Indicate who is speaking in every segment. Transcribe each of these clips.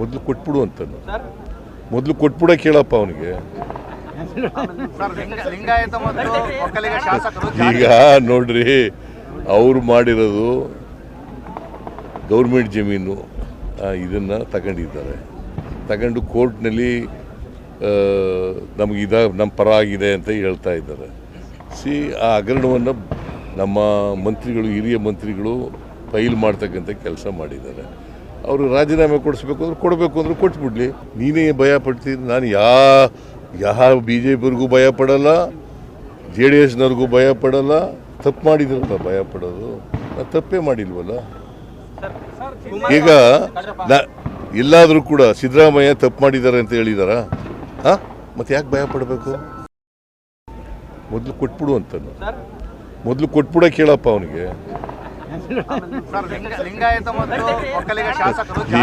Speaker 1: ಮೊದಲು ಕೊಟ್ಬಿಡು ಅಂತಾನು ಮೊದಲು ಕೊಟ್ಬಿಡ ಕೇಳಪ್ಪ ಅವನಿಗೆ. ಈಗ ನೋಡ್ರಿ ಅವ್ರು ಮಾಡಿರೋದು ಗೌರ್ಮೆಂಟ್ ಜಮೀನು ಇದನ್ನು ತಗೊಂಡಿದ್ದಾರೆ. ತಗೊಂಡು ಕೋರ್ಟ್ನಲ್ಲಿ ನಮಗೆ ಇದ ನಮ್ಮ ಪರ ಆಗಿದೆ ಅಂತ ಹೇಳ್ತಾ ಇದ್ದಾರೆ. ಸಿ ಆ ಹಗರಣವನ್ನು ನಮ್ಮ ಮಂತ್ರಿಗಳು ಹಿರಿಯ ಮಂತ್ರಿಗಳು ಫೈಲ್ ಮಾಡ್ತಕ್ಕಂಥ ಕೆಲಸ ಮಾಡಿದ್ದಾರೆ. ಅವರು ರಾಜೀನಾಮೆ ಕೊಡಿಸ್ಬೇಕು ಅಂದ್ರೆ ಕೊಡಬೇಕು ಅಂದ್ರೆ ಕೊಟ್ಬಿಡ್ಲಿ. ನೀನೇ ಭಯ ಪಡ್ತೀನಿ ನಾನು ಯಾ ಯಾವ ಬಿ ಜೆ ಪಿಯವ್ರಿಗೂ ಭಯ ಪಡಲ್ಲ, ಜೆ ಡಿ ಎಸ್ನವ್ರಿಗೂ ಭಯ ಪಡಲ್ಲ. ತಪ್ಪು ಮಾಡಿದ್ರಲ್ಲ ಭಯ ಪಡೋದು. ನಾನು ತಪ್ಪೇ ಮಾಡಿಲ್ವಲ್ಲ? ಈಗ ಎಲ್ಲಾದರೂ ಕೂಡ ಸಿದ್ದರಾಮಯ್ಯ ತಪ್ಪು ಮಾಡಿದ್ದಾರೆ ಅಂತ ಹೇಳಿದಾರ? ಹಾ? ಮತ್ತೆ ಯಾಕೆ ಭಯ ಪಡಬೇಕು? ಮೊದಲು ಕೊಟ್ಬಿಡು ಅಂತ ಮೊದಲು ಕೊಟ್ಬಿಡ ಕೇಳಪ್ಪ ಅವನಿಗೆ.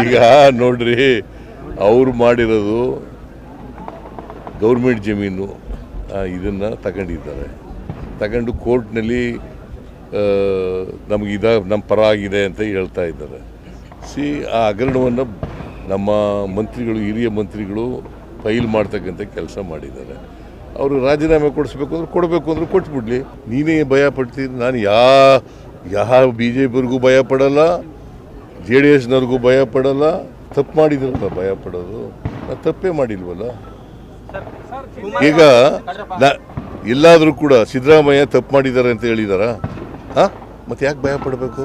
Speaker 1: ಈಗ ನೋಡ್ರಿ, ಅವ್ರು ಮಾಡಿರೋದು ಗೌರ್ಮೆಂಟ್ ಜಮೀನು ಇದನ್ನು ತಗೊಂಡಿದ್ದಾರೆ. ತಗೊಂಡು ಕೋರ್ಟ್ನಲ್ಲಿ ನಮಗೆ ಇದ ನಮ್ಮ ಪರ ಆಗಿದೆ ಅಂತ ಹೇಳ್ತಾ ಇದ್ದಾರೆ. ಸಿ, ಆ ಹಗರಣವನ್ನು ನಮ್ಮ ಮಂತ್ರಿಗಳು, ಹಿರಿಯ ಮಂತ್ರಿಗಳು ಫೈಲ್ ಮಾಡ್ತಕ್ಕಂಥ ಕೆಲಸ ಮಾಡಿದ್ದಾರೆ. ಅವರು ರಾಜೀನಾಮೆ ಕೊಡಿಸ್ಬೇಕು ಅಂದ್ರೆ ಕೊಡಬೇಕು ಅಂದ್ರೆ ಕೊಟ್ಬಿಡ್ಲಿ. ನೀನೇ ಭಯ ಪಡ್ತೀನಿ ನಾನು ಯಾ ಯಾವ ಬಿ ಜೆ ಪಿಯವ್ರಿಗೂ ಭಯ ಪಡಲ್ಲ ಜೆ ಡಿ ಎಸ್ನವ್ರಿಗೂ ಭಯ ಪಡಲ್ಲ ತಪ್ಪು ಮಾಡಿದ್ರಲ್ಲ ಭಯ ಪಡೋದು ತಪ್ಪೇ ಮಾಡಿಲ್ವಲ್ಲ? ಈಗ ನಾ ಎಲ್ಲಾದರೂ ಕೂಡ ಸಿದ್ದರಾಮಯ್ಯ ತಪ್ಪು ಮಾಡಿದ್ದಾರೆ ಅಂತ ಹೇಳಿದಾರ? ಹಾಂ? ಮತ್ತೆ ಯಾಕೆ ಭಯ ಪಡಬೇಕು